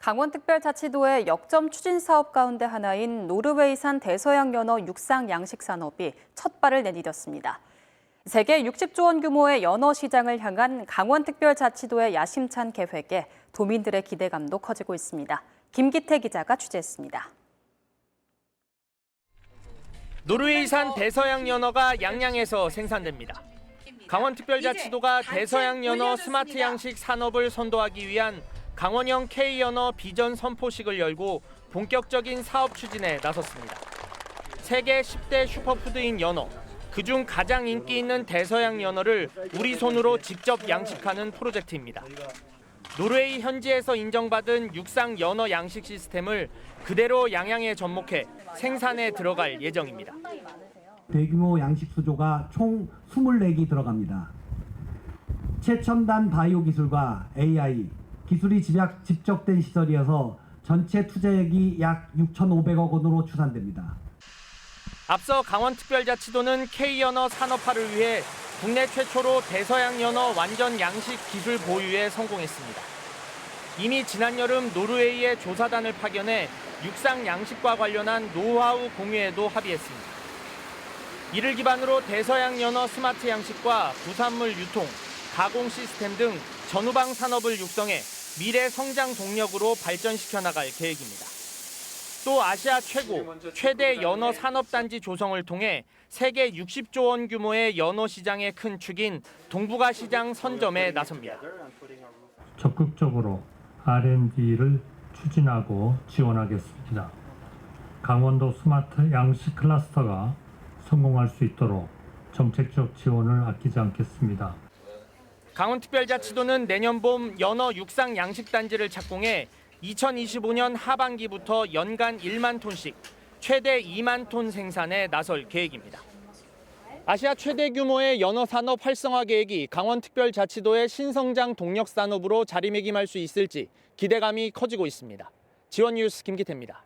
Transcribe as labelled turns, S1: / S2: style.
S1: 강원특별자치도의 역점 추진 사업 가운데 하나인 노르웨이산 대서양 연어 육상 양식 산업이 첫 발을 내디뎠습니다. 세계 60조 원 규모의 연어 시장을 향한 강원특별자치도의 야심찬 계획에 도민들의 기대감도 커지고 있습니다. 김기태 기자가 취재했습니다.
S2: 노르웨이산 대서양 연어가 양양에서 생산됩니다. 강원특별자치도가 대서양 연어 스마트 양식 산업을 선도하기 위한 강원형 K 연어 비전 선포식을 열고 본격적인 사업 추진에 나섰습니다. 세계 10대 슈퍼푸드인 연어, 그중 가장 인기 있는 대서양 연어를 우리 손으로 직접 양식하는 프로젝트입니다. 노르웨이 현지에서 인정받은 육상 연어 양식 시스템을 그대로 양양에 접목해 생산에 들어갈 예정입니다.
S3: 대규모 양식 수조가 총 24기 들어갑니다. 최첨단 바이오 기술과 AI 기술이 집약, 집적된 시설이어서 전체 투자액이 약 6,500억 원으로 추산됩니다.
S2: 앞서 강원특별자치도는 K연어 산업화를 위해 국내 최초로 대서양 연어 완전 양식 기술 보유에 성공했습니다. 이미 지난 여름 노르웨이의 조사단을 파견해 육상 양식과 관련한 노하우 공유에도 합의했습니다. 이를 기반으로 대서양 연어 스마트 양식과 부산물 유통, 가공 시스템 등 전후방 산업을 육성해 미래 성장 동력으로 발전시켜 나갈 계획입니다. 또 아시아 최고, 최대 연어 산업단지 조성을 통해 세계 60조 원 규모의 연어 시장의 큰 축인 동북아 시장 선점에 나섭니다.
S4: 적극적으로 R&D를 추진하고 지원하겠습니다. 강원도 스마트 양식 클러스터가 성공할 수 있도록 정책적 지원을 아끼지 않겠습니다.
S2: 강원특별자치도는 내년 봄 연어 육상 양식단지를 착공해 2025년 하반기부터 연간 1만 톤씩 최대 2만 톤 생산에 나설 계획입니다. 아시아 최대 규모의 연어 산업 활성화 계획이 강원특별자치도의 신성장 동력 산업으로 자리매김할 수 있을지 기대감이 커지고 있습니다. 지원 뉴스 김기태입니다.